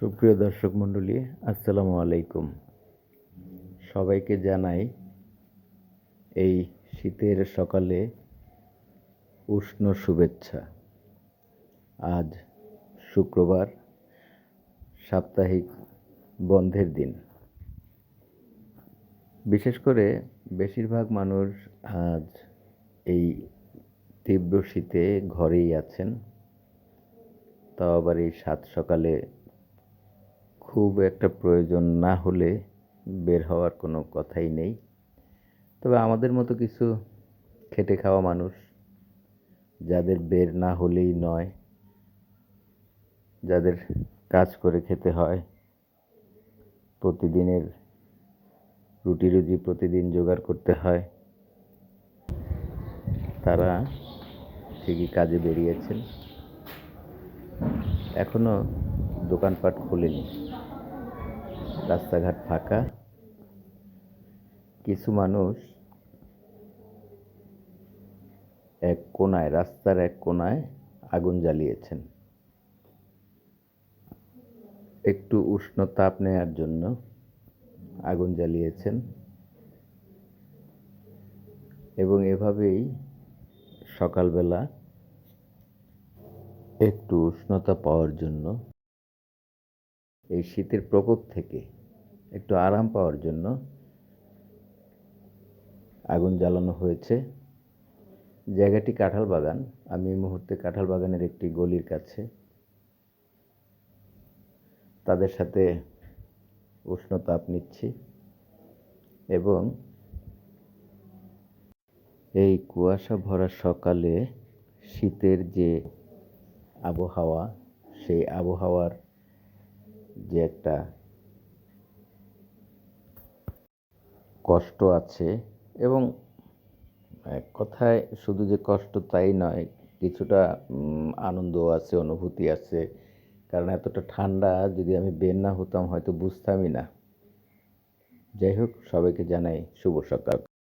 সুপ্রিয় দর্শক মণ্ডলী, আসসালামু আলাইকুম। সবাইকে জানাই এই শীতের সকালে উষ্ণ শুভেচ্ছা। আজ শুক্রবার, সাপ্তাহিক বন্ধের দিন। বিশেষ করে বেশিরভাগ মানুষ আজ এই তীব্র শীতে ঘরেই আছেন। তাও আবার এই সাত সকালে খুব একটা প্রয়োজন না হলে বের হওয়ার কোনো কথাই নেই। তবে আমাদের মতো কিছু খেটে খাওয়া মানুষ যাদের বের না হলেই নয়, যাদের কাজ করে খেতে হয়, প্রতিদিনের রুটি রুজি প্রতিদিন জোগাড় করতে হয়, তারা ঠিকই কাজে বেরিয়েছেন। এখনও দোকানপাট খোলেনি। রাস্তাঘাট ফাঁকা। কিছু মানুষ এক কোনায়, রাস্তার এক কোনায় আগুন জ্বালিয়েছেন। একটু উষ্ণ তাপ নেয়ার জন্য আগুন জ্বালিয়েছেন এবং এভাবেই সকালবেলা একটু উষ্ণতা পাওয়ার জন্য এই শীতের প্রকোপ থেকে একটু আরাম পাওয়ার জন্য আগুন জ্বালানো হয়েছে। জায়গাটি কাঁঠাল বাগান। আমি এই মুহূর্তে কাঁঠাল বাগানের একটি গলির কাছে। তাদের সাথে উষ্ণ তাপ নিচ্ছি এবং এই কুয়াশা ভরা সকালে শীতের যে আবহাওয়া, সেই আবহাওয়ার যে একটা কষ্ট আছে এবং এক কথায় শুধু যে কষ্ট তাই নয়, কিছুটা আনন্দ আছে, অনুভূতি আছে। কারণ এতটা ঠান্ডা যদি আমি বের না হতাম হয়তো বুঝতামই না। যাই হোক, সবাইকে জানাই শুভ সকাল।